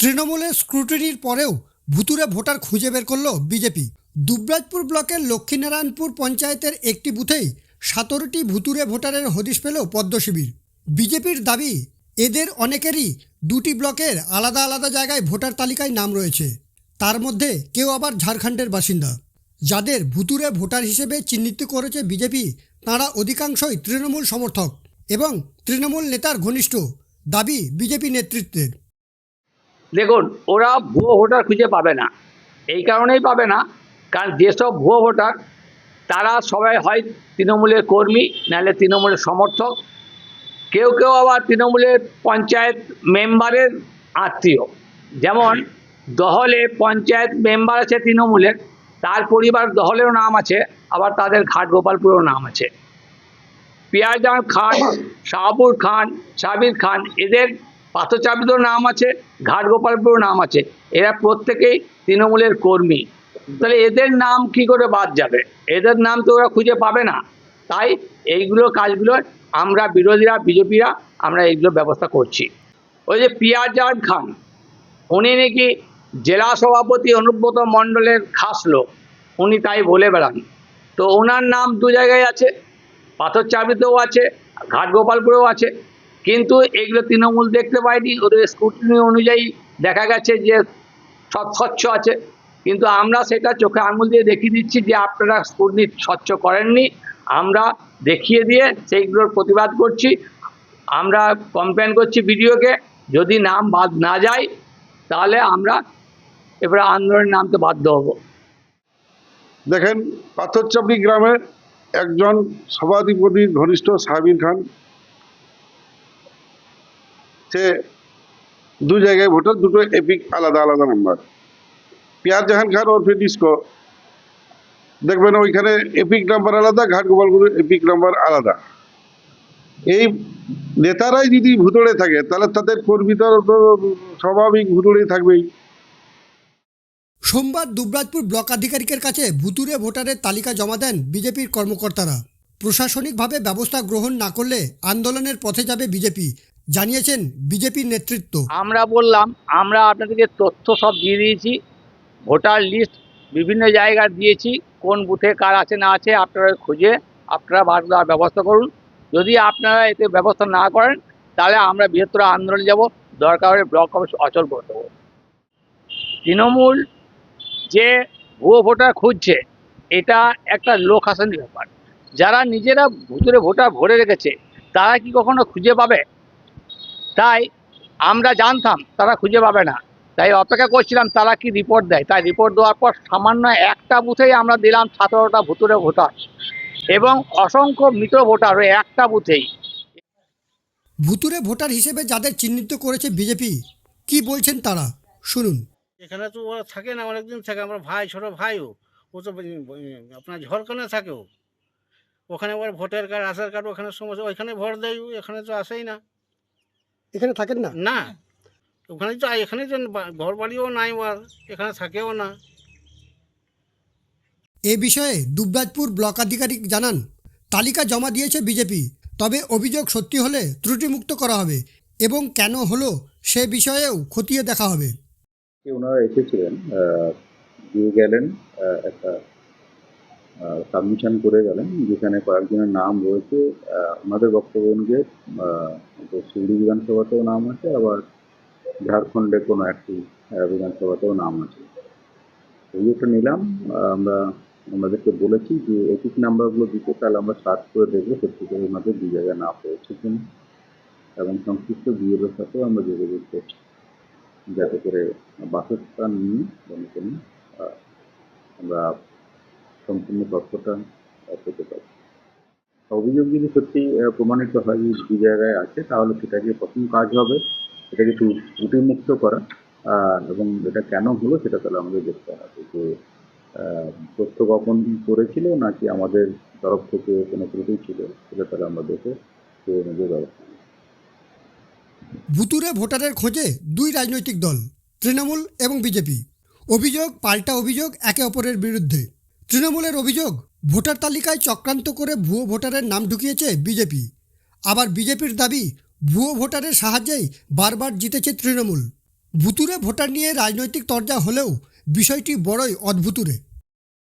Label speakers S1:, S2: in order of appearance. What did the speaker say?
S1: তৃণমূলের স্ক্রুটিনির পরেও ভুতুরে ভোটার খুঁজে বের করল বিজেপি দুবরাজপুর ব্লকের লক্ষ্মীনারায়ণপুর পঞ্চায়েতের একটি বুথেই সতেরোটি ভুতুরে ভোটারের হদিশ পেল পদ্ম শিবির। বিজেপির দাবি, এদের অনেকেরই দুটি ব্লকের আলাদা আলাদা জায়গায় ভোটার তালিকায় নাম রয়েছে। তার মধ্যে কেউ আবার ঝাড়খণ্ডের বাসিন্দা। যাদের ভুতুরে ভোটার হিসেবে চিহ্নিত করেছে বিজেপি তাঁরা অধিকাংশই তৃণমূল সমর্থক এবং তৃণমূল নেতার ঘনিষ্ঠ, দাবি বিজেপি নেতৃত্বের।
S2: দেখুন, ওরা ভুয়ো ভোটার খুঁজে পাবে না। এই কারণেই পাবে না, কারণ যেসব ভুয়ো ভোটার, তারা সবাই হয় তৃণমূলের কর্মী, নাহলে তৃণমূলের সমর্থক। কেউ কেউ আবার তৃণমূলের পঞ্চায়েত মেম্বারের আত্মীয়। যেমন, দহলে পঞ্চায়েত মেম্বার আছে তৃণমূলের, তার পরিবার দহলেরও নাম আছে, আবার তাদের ঘাট গোপালপুরেও নাম আছে। পিয়ারজান খান, শাহপুর খান, সাবির খান, এদের পাথরচাপিতেও নাম আছে, ঘাটগোপালপুরেও নাম আছে। এরা প্রত্যেকেই তৃণমূলের কর্মী। তাহলে এদের নাম কি করে বাদ যাবে? এদের নাম তো ওরা খুঁজে পাবে না। তাই এইগুলো কাজগুলো আমরা বিরোধীরা, বিজেপিরা, আমরা এইগুলো ব্যবস্থা করছি। ওই যে পিয়ারজান খান, উনি নাকি জেলা সভাপতি অনুব্রত মণ্ডলের খাস লোক। উনি তাই বলে বেড়ান। তো ওনার নাম দু জায়গায় আছে পাথর চাবিতেও আছে, ঘাটগোপালপুরেও আছে। কিন্তু এগুলো তৃণমূল দেখতে পায়নি ওদের স্কুটনি অনুযায়ী দেখা গেছে যে সব স্বচ্ছ আছে। কিন্তু আমরা সেটা চোখে আঙুল দিয়ে দেখিয়ে দিচ্ছি যে আপনারা স্কুটনি স্বচ্ছ করেননি। আমরা দেখিয়ে দিয়ে সেইগুলোর প্রতিবাদ করছি। আমরা কমপ্লেন করছি ভিডিওকে যদি নাম বাদ না যায়, তাহলে আমরা এবারে আন্দোলনের নামতে বাধ্য হব।
S3: দেখেন, পাথরচাপড়ি গ্রামে একজন সভাধিপতি ঘনিষ্ঠ সাবির খান সে দু জায়গায় ভোটার, দুটো এপিক আলাদা আলাদা নাম্বার পিয়ার জাহান খান ওরফে ডিস্কো দেখবেন ওইখানে এপিক নাম্বার আলাদা ঘাটগোপালপুরের এপিক নাম্বার আলাদা। এই নেতারাই যদি ভুতড়ে থাকে, তাহলে তাদের কর্মীরা তো স্বাভাবিক ভুতড়েই থাকবেই।
S1: সোমবার দুবরাজপুর ব্লক আধিকারিকের কাছে ভুতুরে ভোটারের তালিকা জমা দেন বিজেপির কর্মকর্তারা। প্রশাসনিকভাবে ব্যবস্থা গ্রহণ না করলে আন্দোলনের পথে যাবে বিজেপি। জানিয়েছেন বিজেপির নেতৃত্ব।
S2: আমরা বললাম, আমরা আপনাদেরকে তথ্য সব দিয়ে দিয়েছি, ভোটার লিস্ট বিভিন্ন জায়গায় দিয়েছি, কোন বুথে কার আছে, না আছে, আপনারা খুঁজে, আপনারা বাদ দেওয়ার ব্যবস্থা করুন। যদি আপনারা এতে ব্যবস্থা না করেন, তাহলে আমরা বৃহত্তর আন্দোলনে যাব, দরকার হলে ব্লক অফিস অচল করে দেবো। তৃণমূল যে ভুয়ো ভোটার খুঁজছে, এটা একটা লোক হাসানির ব্যাপার। যারা নিজেরা ভুতুরে ভোটার ভরে রেখেছে, তারা কি কখনো খুঁজে পাবে? তাই আমরা জানতাম তারা খুঁজে পাবে না। তাই অপেক্ষা করছিলাম তারা কি রিপোর্ট দেয়? তাই রিপোর্ট দেওয়ার পর সামান্য একটা বুথেই আমরা দিলাম সতেরোটা ভুতুরে ভোটার। এবং অসংখ্য মৃত ভোটার ওই একটা বুথেই।
S1: ভুতুরে ভোটার হিসেবে যাদের চিহ্নিত করেছে বিজেপি কি বলছেন তারা? শুনুন।
S4: এখানে তো ওরা থাকে না অনেকদিন থাকে। আমার ভাই ছোট ভাইও। ও তো আপনার ঝড়খানে থাকে ও। ওখানে ওর ভোটার কার্ড আধার কার্ড ওখানে সমস্যা ওইখানে ভোট দেয় ও, এখানে তো আসেই না।
S1: এখানে থাকেন না?
S4: না। ওখানে তো এখানে তো ঘর বাড়িও নাই ওর এখানে থাকেও না।
S1: এ বিষয়ে দুবরাজপুর ব্লক আধিকারিক জানান তালিকা জমা দিয়েছে বিজেপি তবে অভিযোগ সত্যি হলে ত্রুটিমুক্ত করা হবে এবং কেন হলো সে বিষয়েও খতিয়ে দেখা হবে।
S5: ওনারা এসেছিলেন দিয়ে গেলেন একটা সাবমিশন করে গেলেন যেখানে কয়েকজনের নাম রয়েছে। আহ, ওনাদের বক্তব্য অনুযায়ী সিউড়ি বিধানসভাতেও নাম আছে আবার ঝাড়খণ্ডে কোনো একটি বিধানসভাতেও নাম আছে। এইটা নিলাম আমরা ওনাদেরকে বলেছি যে এপিক নাম্বারগুলো দিতে তাহলে আমরা সার্চ করে দেখব সত্যি করে ওনাদের দু জায়গায় নাম রয়েছে কিনা। এবং সংশ্লিষ্ট বিএলের সাথেও আমরা যোগাযোগ করছি যাতে করে বাসস্থান নিয়ে কোনো আমরা সম্পূর্ণ তথ্যটা পেতে পারি। অভিযোগ যদি সত্যি প্রমাণিত হয় যে জায়গায় আছে, তাহলে সেটাকে প্রথম কাজ হবে একটু ত্রুটিমুক্ত করা এবং এটা কেন হলো সেটা তাহলে আমাদের দেখতে হবে। যে তথ্য গোপন করেছিল নাকি আমাদের তরফ থেকে কোনো ত্রুটি ছিল, সেটা তাহলে আমরা দেখে সেই অনুযায়ী ব্যবস্থা
S1: ভুতুরে ভোটারের খোঁজে দুই রাজনৈতিক দল, তৃণমূল এবং বিজেপি। অভিযোগ, পাল্টা অভিযোগ, একে অপরের বিরুদ্ধে। তৃণমূলের অভিযোগ, ভোটার তালিকায় চক্রান্ত করে ভুয়ো ভোটারের নাম ঢুকিয়েছে বিজেপি। আবার বিজেপির দাবি, ভুয়ো ভোটারের সাহায্যেই বারবার জিতেছে তৃণমূল। ভুতুরে ভোটার নিয়ে রাজনৈতিক তরজা হলেও বিষয়টি বড়ই অদ্ভুতুরে।